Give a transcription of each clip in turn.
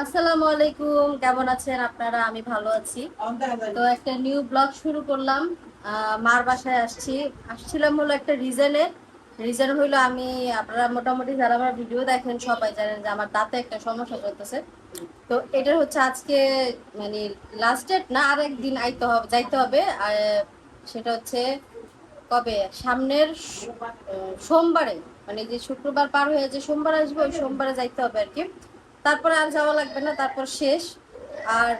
আসসালামু আলাইকুম কেমন আছেন আপনারা? আমি ভালো আছি। তো একটা নিউ ব্লগ শুরু করলাম। মার বাসায় আসছি। আসছিলাম হলো একটা রিজনে রিজন হইল আমি আপনারা মোটামুটি যারা আমার ভিডিও দেখেন সবাই জানেন যে আমার দাঁতে একটা সমস্যা চলতেছে তো এটা হচ্ছে আজকে মানে লাস্ট ডেট না আর একদিন আইতে হবে যাইতে হবে। আর সেটা হচ্ছে কবে? সামনের সোমবারে মানে যে শুক্রবার পার হয়ে যে সোমবার আসবে ওই সোমবারে যাইতে হবে আর কি। তারপরে আর যাওয়া লাগবে না, তারপর শেষ। আর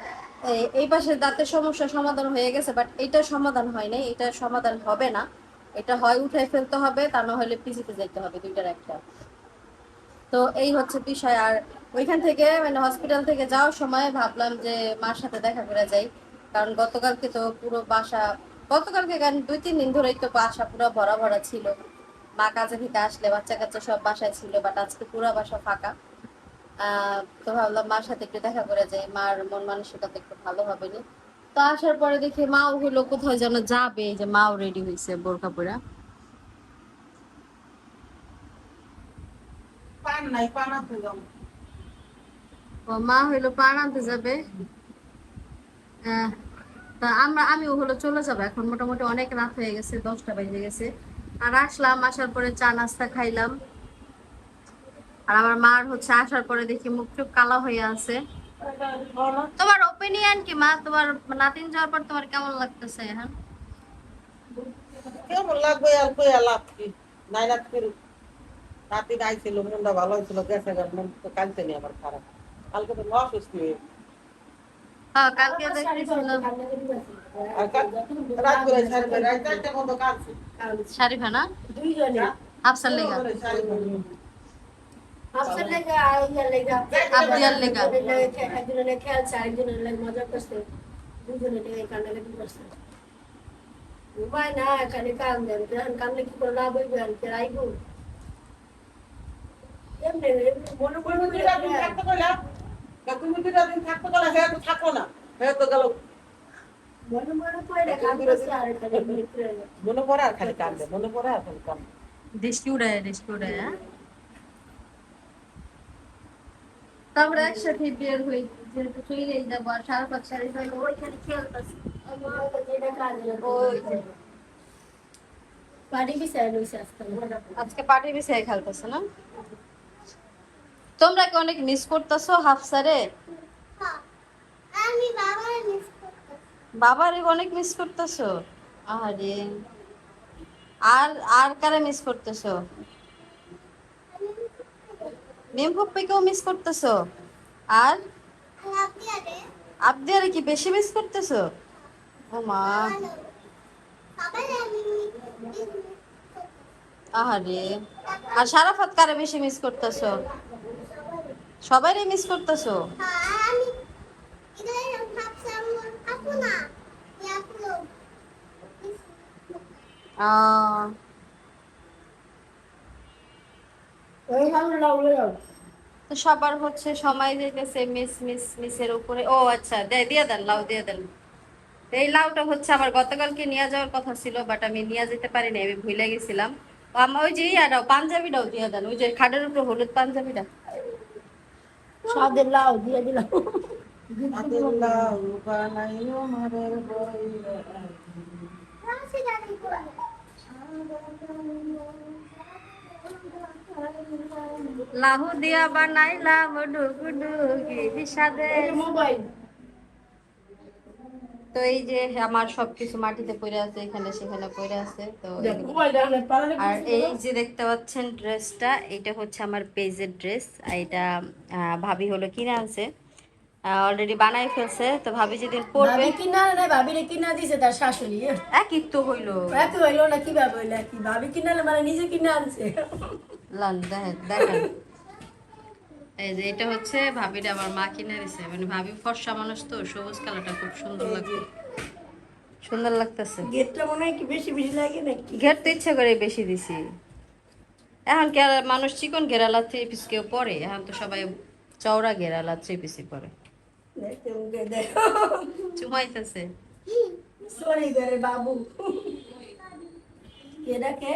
এই- পাশে দাঁতের সমস্যা সমাধান হয়ে গেছে বাট এটা সমাধান হয় নাই, এটা সমাধান হবে না। এটা হয় উঠে ফেলতে হবে, তা না হলে পিজিতে যেতে হবে দুইটার একটা। তো এই হচ্ছে বিষয়। আর ওইখান থেকে মানে হসপিটাল থেকে যাওয়ার সময় ভাবলাম যে মার সাথে দেখা করে যাই। কারণ গতকালকে তো পুরো বাসা, গতকালকে কেন দুই, তিন দিন ধরেই তো বাসা পুরো ভরা ভরা ছিল। মা কাজে থেকে আসলে বাচ্চা কাচ্চা সব বাসায় ছিল বাট আজকে পুরো বাসা ফাঁকা। তো ভাবলাম মার সাথে একটু দেখা করে যাই। মার মন মানসিকতা একটু ভালো হবে নি। তো আসার পরে দেখি মাও হলো কোথাও যেন যাবে। যে মাও রেডি হয়েছে পরা মা হইল পান আনতে যাবে। আহ, তা আমরা আমিও হলো চলে যাব। এখন মোটামুটি অনেক রাত হয়ে গেছে দশটা বেজে গেছে। আর আসলাম আসার পরে চা নাস্তা খাইলাম। আর আমার মার হচ্ছে আসার পরে দেখি মুখ টুক কালা হয়ে আছে। তোমার ওপিনিয়ন কি মা? তোমার নাতিন যাওয়ার পর তোমার কেমন লাগতেছে হ্যাঁ? কেমন লাগবে আর লাভ কি? নাই রাত করে রাতে আইছিল মনটা ভালো হয়েছিল গেছে গেল মন তো কালকে নেই আমার খারাপ। কালকে তো অসুস্থ হয়ে হ্যাঁ কালকে দেখেছিলাম রাত করে সারবে রাত চারটে মতো কাঁদছে। শারিফা না? দুইজনে। আফসার লেগা আপনার লেগে আর ইয়ার লেগে আবদিয়ার লেগা। একজনের লেগে খেলছে আরেকজনের লেগে মজা করছে। দুজনে লেগে কান্নাকাটি করছে। উপায় না এখানে কান দেন কি করে এমনি মনে মনে থাকতে দিন থাকতে কইলা হ্যাঁ তো থাকো না। হ্যাঁ তো গেল। মনে মনে আর এখানে মনে পড়ে আর খালি কান্দে মনে পড়ে আর খালি কান্দে দেশকি উড়ায় দেশকি উড়ায় হ্যাঁ? তারপরে একসাথে বের হই যেহেতু চলে যাব আর সারা পাঁচ সাড়ে ছয় ওইখানে খেলতেছে আজকে বিছাই খেলতেছে না? তোমরা কি অনেক মিস করতেছো হাফসারে আমি বাবার মিস বাবারে অনেক মিস করতেছো? আরে আর আর কারে মিস করতেছো? মেম পপ্পিকেও মিস করতেছো? আর? আপনি আরে কি বেশি মিস করতেছো? ও মা। আহারে। আর সারাফাত কারে বেশি মিস করতেছো? সবাইরে মিস করতেছো? আহ, ওই ভালো লাগল তো সবার হচ্ছে সময় যেতেছে মিস মিস মিসের উপরে। ও আচ্ছা দে- দিয়ে দেন লাউ দিয়ে দেন। এই লাউটা হচ্ছে আমার গতকালকে নিয়ে যাওয়ার কথা ছিল বাট আমি নিয়ে যেতে পারিনি আমি ভুলে গেছিলাম। আমার ওই যে ইয়াটাও পাঞ্জাবিটাও দিয়ে দেন ওই যে খাটের উপরে হলুদ পাঞ্জাবিটা। সাদের লাউ দিয়ে দিলাম। লাহু দিয়া বানাইলাম ডুগডুগি বিষাদে। তো এই যে আমার সবকিছু মাটিতে পড়ে আছে এখানে সেখানে পড়ে আছে তো আর এই যে দেখতে পাচ্ছেন ড্রেসটা এটা হচ্ছে আমার পেজের ড্রেস এটা ভাবি হলো কিনে আনছে। অলরেডি বানাই ফেলছে তো ভাবি যেদিন ভাবি কিনা না ভাবিরে কিনা দিছে তার শাশুড়ি। একই তো হইল। এত হইল না কীভাবে হইল কি ভাবি কিনালে মানে নিজে কিনে আনছে। লান দেখেন দেখেন। এই যে এটা হচ্ছে ভাবিটা আমার মা কিনে দিছে। মানে ভাবি ফর্সা মানুষ তো সবুজ কালারটা খুব সুন্দর লাগছে। সুন্দর লাগতেছে। গেটটা মনে হয় কি বেশি বেশি লাগে নাকি? ঘের তো ইচ্ছা করে বেশি দিছি। এখন কি আর মানুষ চিকন ঘেরালা থ্রি পিস কেউ পরে? এখন তো সবাই চওড়া ঘেরালা থ্রি পিসই পরে। চুমাইতেছে। সরি বাবু। কে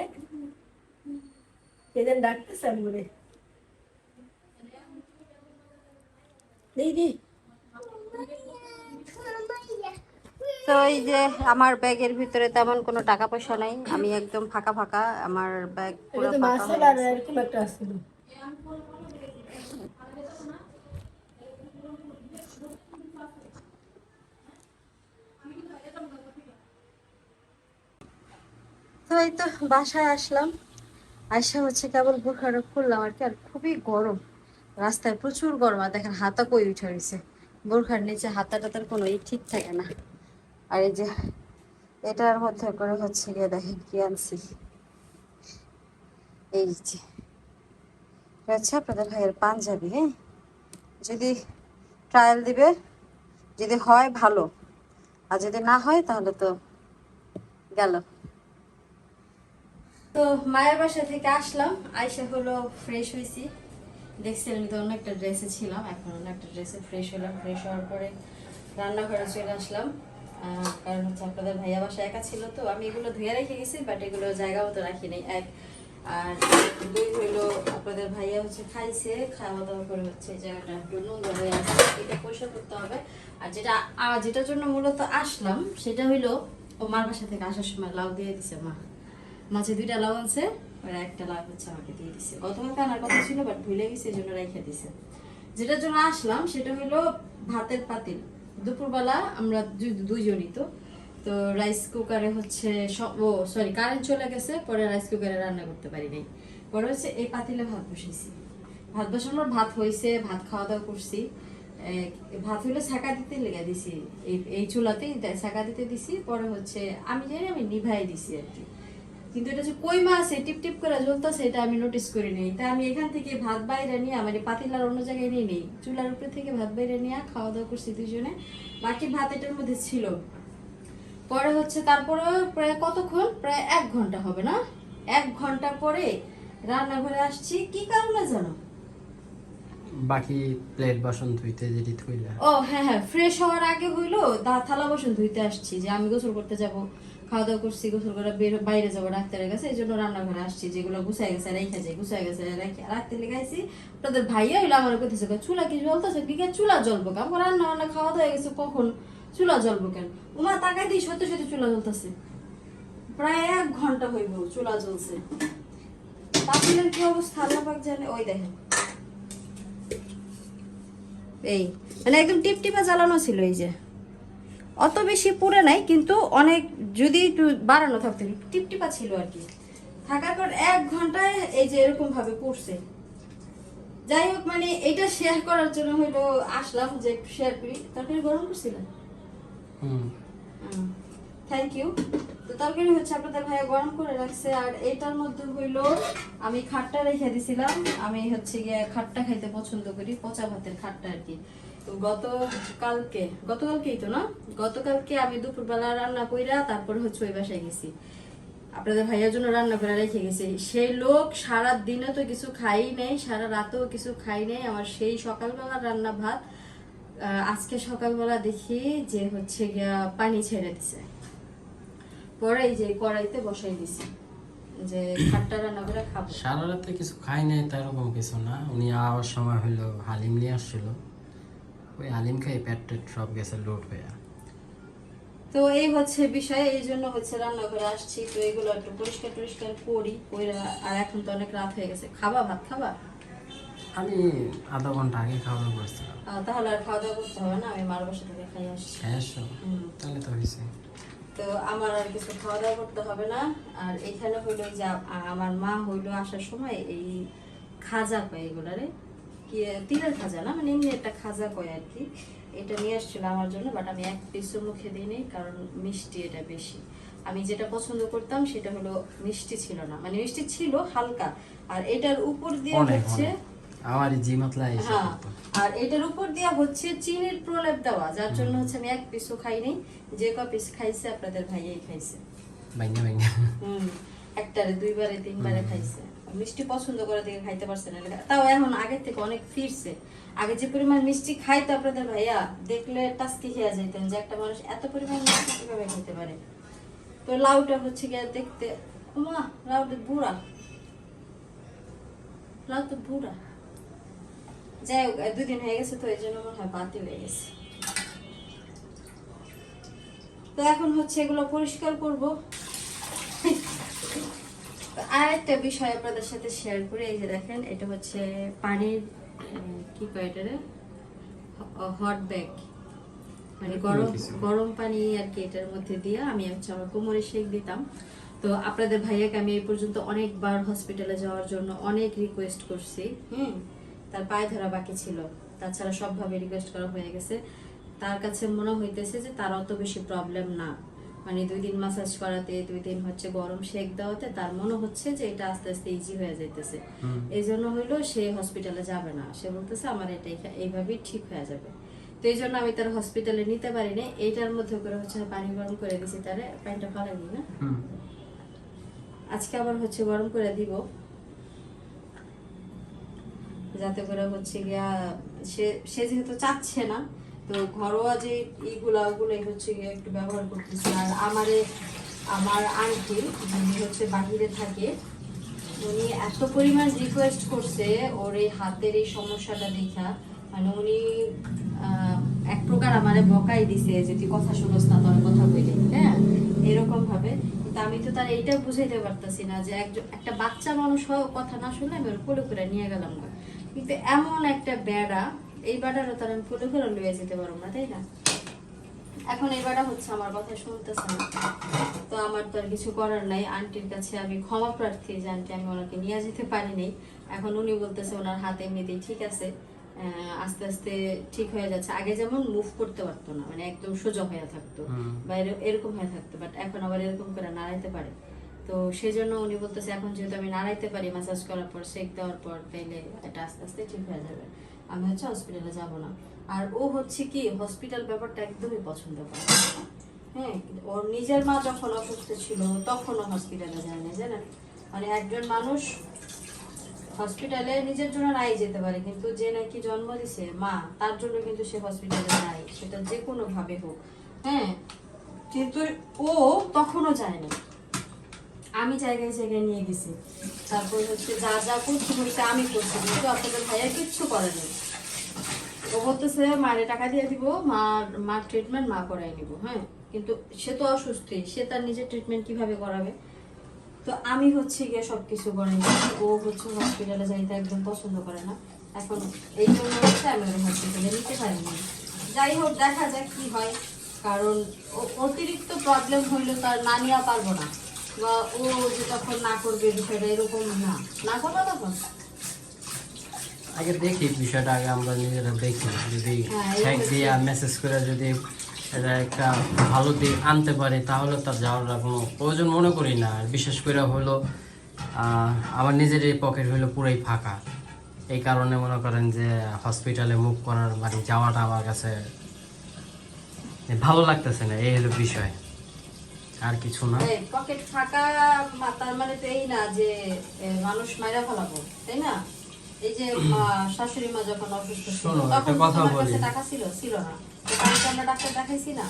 যেন ডাকতেছে আমি দিদি তো এই যে আমার ব্যাগের ভিতরে তেমন কোনো টাকা পয়সা নাই। আমি একদম ফাঁকা ফাঁকা আমার ব্যাগ পুরো তো এই তো বাসায় আসলাম। আয়সা হচ্ছে কেবল বোরখাটা খুললাম আর কি আর খুবই গরম। রাস্তায় প্রচুর গরম আর দেখেন হাতা কই উঠে রয়েছে। বোরখার নিচে হাতা টাতার কোনো ই ঠিক থাকে না। আর এই যে এটার মধ্যে করে হচ্ছে গিয়ে দেখেন কি আনছি। এই যে হচ্ছে আপনাদের ভাইয়ের পাঞ্জাবি হ্যাঁ? যদি ট্রায়াল দিবে, যদি হয় ভালো, আর যদি না হয় তাহলে তো গেল। তো মায়ের বাসা থেকে আসলাম, আইসা হলো ফ্রেশ হয়েছি দেখছিলাম তো অন্য একটা ড্রেসে ছিলাম, এখন অন্য একটা ড্রেসে ফ্রেশ হলাম। ফ্রেশ হওয়ার পরে রান্নাঘরে চলে আসলাম। কারণ হচ্ছে আপনাদের ভাইয়া বাসা একা ছিল তো, আমি এগুলো ধুয়ে রেখে গেছি বাট এগুলো জায়গা মতো রাখি নাই। এক, আর দুই হইল আপনাদের ভাইয়া হচ্ছে খাইছে, খাওয়া দাওয়া করে হচ্ছে জায়গাটা একটু নোংরা হয়ে আছে, এটা পরিষ্কার করতে হবে। আর যেটা যেটার জন্য মূলত আসলাম, সেটা হইল ও মার বাসা থেকে আসার সময় লাউ দিয়ে দিছে মা। মাঝে দুইটা লাউ আছে আর একটা লাউ হচ্ছে আমাকে দিয়ে দিছে। গতকালকে আনার কথা ছিল বাট ভুলে গেছে, এই জন্য রেখে দিছে। যেটার জন্য আসলাম, সেটা হলো ভাতের পাতিল। দুপুরবেলা আমরা দুইজনই তো তো রাইস কুকারে হচ্ছে ও সরি কারেন্ট চলে গেছে, পরে রাইস কুকারে রান্না করতে পারি নাই। পরে হচ্ছে এই পাতিলে ভাত বসেছি ভাত বসানোর ভাত হয়েছে ভাত খাওয়া দাওয়া করছি ভাত হইলে ছাকা দিতে লেগে দিছি, এই চুলাতেই ছাকা দিতে দিছি, পরে হচ্ছে আমি জানি আমি নিভাই দিছি আর কি। কিন্তু এটা যে কই মাছ টিপ টিপ করে জ্বলতেছে, এটা আমি নোটিস করি নাই। তা আমি এখান থেকে ভাত বাইরে নিয়ে আমার পাতিলার অন্য জায়গায় নিয়ে নেই। চুলার উপরে থেকে ভাত বাইরে নিয়ে খাওয়া দাওয়া করছি দুজনে বাকি ভাত এটার মধ্যে ছিল। পরে হচ্ছে তারপরে প্রায় কতক্ষণ? প্রায় এক ঘণ্টা হবে না? এক ঘণ্টা পরে রান্নাঘরে আসছি। কি কারণে জানো? বাকি প্লেট বাসন ধুইতে যেটি থইলা। ও হ্যাঁ হ্যাঁ ফ্রেশ হওয়ার আগে হইল দা থালা বাসন ধুইতে আসছি, যে আমি গোসল করতে যাব। খাওয়া দাওয়া করছি, গোসল করে বের- বাইরে যাব ডাক্তারের কাছে, এই জন্য রান্নাঘরে আসছি, যেগুলো গুছাই গেছে, রেখে যায় গুছাই গেছে, রেখে রাখতে লেগাইছি আপনাদের ভাইয়া হইল আমার করতেছে চুলা কি জ্বলতেছে? কি কে চুলা জ্বলবো আমার রান্না বান্না খাওয়া দাওয়া হয়ে গেছে, কখন? চুলা জ্বলবো কেন? উমা তাকাই দিই সত্যি সত্যি চুলা জ্বলতেছে। প্রায় এক ঘণ্টা হইব চুলা জ্বলছে। পাতিলের কি অবস্থা? আল্লাহ পাক জানে। ওই দেখেন। এই মানে একদম টিপ টিপা জ্বালানো ছিল এই যে। অত বেশি পুরে নাই কিন্তু অনেক যদি একটু বাড়ানো থাকতো টিপটিপা ছিল আর কি। থাকার পর এক ঘন্টায় এই যে এরকম ভাবে পড়ছে। যাই হোক মানে এটা শেয়ার করার জন্য হইল আসলাম যে শেয়ার করি। তারপরে গরম হুম। হুম। থ্যাংক ইউ তো তরকারি হচ্ছে আপনাদের ভাইয়া গরম করে রাখছে, আর এটার মধ্যে হইল, আমি খাটটা রেখে দিছিলাম। আমি হচ্ছে গিয়ে খাট্টা খাইতে পছন্দ করি, পচা ভাতের খাটটা আর কি তো গতকালকে গতকালকেই তো না? গতকালকে আমি দুপুরবেলা রান্না কইরা তারপর হচ্ছে ওই বাসায় গেছি। আপনাদের ভাইয়ার জন্য রান্না করে রেখে গেছি। সেই লোক সারা দিনে তো কিছু খাই নেই, সারা রাতেও কিছু খাই নেই। আমার সেই সকালবেলা রান্না ভাত আজকে সকালবেলা দেখি যে হচ্ছে গিয়া পানি ছেড়ে দিছে। পরে এই যে কড়াইতে বসাই দিছি। যে খাট্টা রান্না করে খাব। সারা রাতে কিছু খাই নাই তাই এরকম কিছু না। উনি আওয়ার সময় হইল হালিম নিয়ে আসছিল। ওই হালিম খাই পেট টেট সব গেছে লোড হয়ে তো এই হচ্ছে বিষয় এই জন্য হচ্ছে রান্নাঘরে আসছি। তো এগুলো একটু পরিষ্কার টরিষ্কার করি কইরা আর এখন তো অনেক রাত হয়ে গেছে। খাবা ভাত খাবা? আমি আধা ঘণ্টা আগে খাওয়া দাওয়া করছিলাম তাহলে আর খাওয়া দাওয়া করতে হবে না আমি মার বাসা থেকে খাই আসছি। তাহলে তো হয়েছে তো আমার আর কিছু খাওয়া দাওয়া করতে হবে না। আর এখানে হইল যে আমার মা হইল আসার সময় এই খাজা কয় এগুলারে? কি তিলের খাজা না? মানে এমনি একটা খাজা কয় আর কি এটা নিয়ে আসছিল আমার জন্য বাট আমি এক পিসও মুখে দিইনি কারণ মিষ্টি এটা বেশি। আমি যেটা পছন্দ করতাম সেটা হলো মিষ্টি ছিল না। মানে মিষ্টি ছিল হালকা। আর এটার উপর দিয়ে হচ্ছে আমার জি মাতলা হ্যাঁ আর এটার উপর হচ্ছে চিনির প্রলেপ দেওয়া যার জন্য হচ্ছে আমি এক পিসও খাইনি যে ক পিস খাইছে আপনাদের ভাইয়াই খাইছে। হুম একটারে দুইবারে তিনবারে খাইছে। মিষ্টি পছন্দ করে খাইতে পারছে না। তাও এখন আগের থেকে অনেক ফিরছে। আগে যে পরিমাণ মিষ্টি খাইতো আপনাদের ভাইয়া দেখলে টাস্কি খেয়ে যাইতেন যে একটা মানুষ এত পরিমাণ মিষ্টি কীভাবে খেতে পারে। তো লাউটা হচ্ছে গিয়ে দেখতে মা লাউটা বুড়া। লাউ তো বুড়া। যাই হোক দুই দিন হয়ে গেছে তো এই জন্য মনে হয় বাতিল হয়ে গেছে। তো এখন হচ্ছে এগুলো পরিষ্কার করব। আর একটা বিষয় আপনাদের সাথে শেয়ার করে এই যে দেখেন এটা হচ্ছে পানির কি কয় এটা হট ব্যাগ মানে গরম গরম পানি আর কি এটার মধ্যে দিয়ে আমি হচ্ছে আমার কোমরে শেক দিতাম। তো আপনাদের ভাইয়াকে আমি এই পর্যন্ত অনেকবার হসপিটালে যাওয়ার জন্য অনেক রিকোয়েস্ট করছি। হুম। তার পায়ে ধরা বাকি ছিল। তাছাড়া সবভাবে রিকোয়েস্ট করা হয়ে গেছে। তার কাছে মনে হইতেছে যে তার অত বেশি প্রবলেম না। মানে দুই দিন মাসাজ করাতে দুই দিন হচ্ছে গরম শেক দেওয়াতে তার মনে হচ্ছে যে এটা আস্তে আস্তে ইজি হয়ে যাইতেছে। এই জন্য হইল সে হসপিটালে যাবে না। সে বলতেছে আমার এটা এইভাবেই ঠিক হয়ে যাবে। তো এই জন্য আমি তার হসপিটালে নিতে পারিনি এইটার মধ্যে করে হচ্ছে পানি গরম করে দিছি তারে। প্যান্টটা ফালাইনি না? আজকে আবার হচ্ছে গরম করে দিব। যাতে করে হচ্ছে গিয়া সে সে যেহেতু চাচ্ছে না, তো ঘরোয়া যে ইগুলা ওগুলোই হচ্ছে গিয়ে একটু ব্যবহার করতেছে। আর আমারে, আমার আন্টি, যিনি হচ্ছে বাহিরে থাকে, উনি এত পরিমাণ রিকোয়েস্ট করছে ওর এই হাতের এই সমস্যাটা দেখা। মানে উনি এক প্রকার আমারে বকাই দিছে যে, তুই কথা শুনোস না, তোর কথা বলি হ্যাঁ এরকম ভাবে। কিন্তু আমি তো তার এইটা বুঝাইতে পারতাছি না যে, একজন, একটা বাচ্চা মানুষ কথা না শুনলে আমি ওর কোলে করে নিয়ে গেলাম না কিন্তু এমন একটা বেড়া এই বেড়ারও তার আমি কোলে করে লয়ে যেতে পারব না তাই না? এখন এই বেড়া হচ্ছে আমার কথা শুনতেছে না তো আমার তো আর কিছু করার নাই। আন্টির কাছে আমি ক্ষমা প্রার্থী যে আন্টি আমি ওনাকে নিয়ে যেতে পারিনি। এখন উনি বলতেছে ওনার হাতে এমনিতেই ঠিক আছে? আস্তে আস্তে ঠিক হয়ে যাচ্ছে। আগে যেমন মুভ করতে পারতো না মানে একদম সোজা হয়ে থাকতো। বা এরকম হয়ে থাকতো বাট এখন আবার এরকম করে নাড়াইতে পারে। তো সেই জন্য উনি বলতেছে, এখন যেহেতু আমি নাড়াইতে পারি ম্যাসাজ করার পর শেক দেওয়ার পর, তাইলে এটা আস্তে আস্তে ঠিক হয়ে যাবে। আমি হচ্ছে হসপিটালে যাব না। আর ও হচ্ছে কি হসপিটাল ব্যাপারটা একদমই পছন্দ করে। হ্যাঁ ওর নিজের মা যখন অসুস্থ ছিল তখনও হসপিটালে যায় না জানেন? মানে একজন মানুষ হসপিটালে নিজের জন্য নাই যেতে পারে, কিন্তু যে নাকি জন্ম দিছে, মা, তার জন্য কিন্তু সে হসপিটালে যায় সেটা যে কোনো ভাবে হোক। হ্যাঁ কিন্তু ও তখনও যায়নি। আমি জায়গায় জায়গায় নিয়ে গেছি। তারপর হচ্ছে যা যা করতে হয়েছে আমি করছি, কিন্তু আপনাদের ভাইয়া কিচ্ছু করে করেনি ও বলতেছে, মারে টাকা দিয়ে দিব, মার মার ট্রিটমেন্ট মা করাই নিব। হ্যাঁ? কিন্তু সে তো অসুস্থই সে তার নিজের ট্রিটমেন্ট কীভাবে করাবে? তো আমি হচ্ছে গিয়ে সব কিছু করাই। ও হচ্ছে হসপিটালে যাইতে একদম পছন্দ করে না। এখন এই জন্য হচ্ছে আমি ওর হসপিটালে নিতে পারিনি যাই হোক, দেখা যাক কি হয়। কারণ অতিরিক্ত প্রবলেম হইলে তার না নেওয়া পারব না। বা ও যে তখন না করবে বিষয়টা এরকম না। না করব তখন? আগে দেখি বিষয়টা আগে আমরা নিজেরা দেখি যদি হচ্ছে- দিয়ে মেসেজ করে যদি এটা একটা ভালো দিক আনতে পারে তাহলে তার যাওয়ার কোনো প্রয়োজন মনে করি না। আর বিশেষ করে হলো আমার নিজের এই পকেট হলো পুরোই ফাঁকা। এই কারণে মনে করেন যে হসপিটালে মুভ করার মানে যাওয়াটা আমার কাছে ভালো লাগতেছে না এই হলো বিষয়। আর কিছু না। পকেট ফাঁকা তার মানে তো এই না যে মানুষ মাইরা ফেলাবো তাই না? এই যে শাশুড়ি মা যখন অসুস্থ ছিল তখন কথা বলি। টাকা ছিল ছিল না। তো আমরা ডাক্তার দেখাইছি না?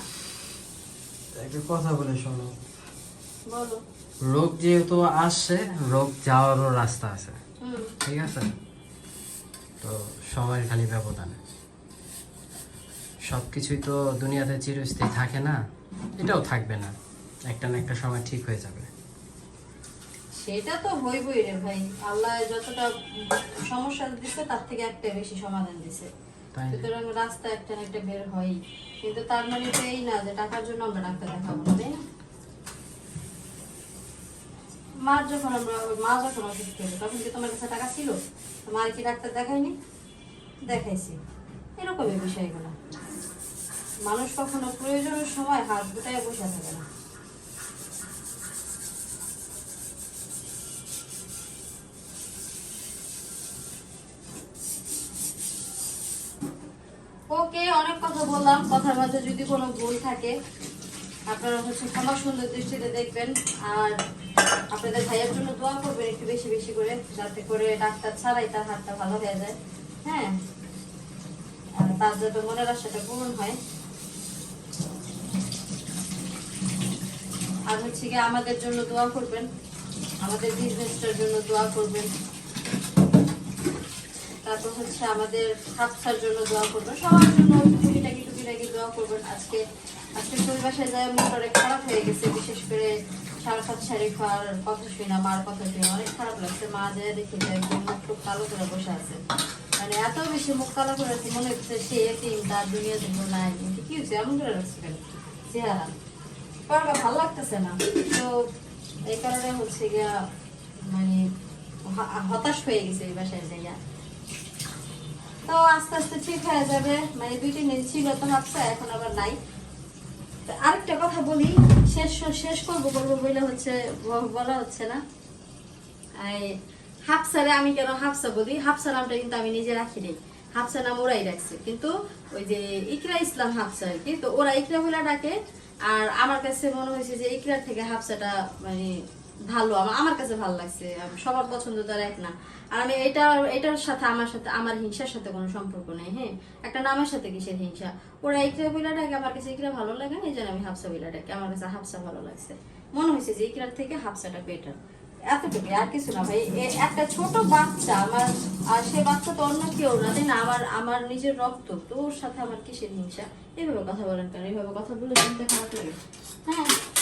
একটা কথা বলে শোনো। বলো। রোগ যেহেতু আসছে রোগ যাওয়ারও রাস্তা আছে। ঠিক আছে? তো সময়ের খালি ব্যবধান। সব কিছুই তো দুনিয়াতে চিরস্থায়ী থাকে না এটাও থাকবে না। একটা না একটা সময় ঠিক হয়ে যাবে। সেটা তো হইবই রে ভাই। আল্লাহ যতটা সমস্যা দিছে তার থেকে একটা বেশি সমাধান দিছে। সুতরাং রাস্তা একটা না একটা বের হয়। কিন্তু তার মানে তো এই না যে টাকার জন্য আমরা ডাক্তার দেখাবো না তাই না? মার যখন আমরা মা যখন অসুস্থ হলো তখন কি তোমার কাছে টাকা ছিল? মার কি ডাক্তার দেখায়নি? দেখাইছি। এরকমই বিষয়গুলো। মানুষ কখনো প্রয়োজনের সময় হাত গুটায় বসে থাকে না। বললাম, কথার মাঝে যদি কোনো ভুল থাকে, আপনারা হচ্ছে ক্ষমা সুন্দর দৃষ্টিতে দেখবেন। আর আপনাদের ভাইয়ের জন্য দোয়া করবেন একটু বেশি বেশি করে, যাতে করে ডাক্তার ছাড়াই তার হাতটা ভালো হয়ে যায়। হ্যাঁ? তার যাতে মনের আশাটা পূরণ হয়। আর হচ্ছে গিয়ে আমাদের জন্য দোয়া করবেন। আমাদের বিজনেসটার জন্য দোয়া করবেন। তারপর হচ্ছে আমাদের হাফসার জন্য দোয়া করবেন সবার জন্য টুকিটাকি টুকিটাকি দোয়া করবেন আজকে আজকে শরীর বাসায় যায় অনেক খারাপ হয়ে গেছে বিশেষ করে সারাফাত শারিফার কথা শুনে না মার কথা শুনে অনেক খারাপ লাগছে। মা যায় দেখে একদম মুখ টুক কালো করে বসে আছে। মানে এত বেশি মুখ কালো করে আছে, মনে হচ্ছে সে এতিম তার দুনিয়া জীবন নাই। কিন্তু কি হচ্ছে এমন করে রাখছে কেন? চেহারা। পড়াটা ভালো লাগতেছে না। তো এই কারণে হচ্ছে গিয়া মানে হতাশ হয়ে গেছে এই বাসায় যাইয়া। তো আস্তে আস্তে ঠিক হয়ে যাবে। মানে দুই তিন ছিল, তো ভাবছে এখন আবার নাই। আরেকটা কথা বলি, শেষ শেষ করব করব বলে হচ্ছে বলা হচ্ছে না। হাফসারে আমি কেন হাফসা বলি? হাফসা নামটা কিন্তু আমি নিজে রাখি নেই। হাফসা নাম ওরাই রাখছে কিন্তু ওই যে ইকরা ইসলাম হাফসা আর কি, তো ওরা ইকরা বলে ডাকে। আর আমার কাছে মনে হয়েছে যে ইকরার থেকে হাফসাটা মানে ভালো, আমার কাছে ভালো লাগছে সবার পছন্দ তো এক না। আর আমি এটা, এটার সাথে আমার সাথে, আমার হিংসার সাথে কোনো সম্পর্ক নেই হ্যাঁ? একটা নামের সাথে কিসের হিংসা? ওরা ইকরা বইলা ডাকে, আমার কাছে ইকরা ভালো লাগে না, এই জন্য আমি হাফসা বইলা ডাকি, আমার কাছে হাফসা ভালো লাগছে। মনে হয়েছে যে ইকরার থেকে হাফসাটা বেটার এতটুকু আর কিছু না ভাই একটা ছোট বাচ্চা, আমার, আর সে বাচ্চা তো অন্য কেউ না, তাই না? আমার আমার নিজের রক্ত, তোর সাথে আমার কিসের হিংসা? এইভাবে কথা বলেন কেন? এইভাবে কথা বলে শুনতে খারাপ লাগে? হ্যাঁ।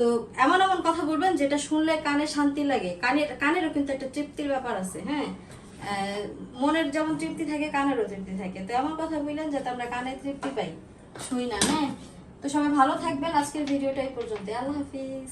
তো এমন এমন কথা বলবেন যেটা শুনলে কানে শান্তি লাগে। কানের কানেরও কিন্তু একটা তৃপ্তির ব্যাপার আছে হ্যাঁ? মনের যেমন তৃপ্তি থাকে, কানেরও তৃপ্তি থাকে। তো এমন কথা বললেন যাতে আমরা কানে তৃপ্তি পাই। শুই না হ্যাঁ? তো সবাই ভালো থাকবেন। আজকের ভিডিওটা এই পর্যন্ত আল্লাহ হাফিজ।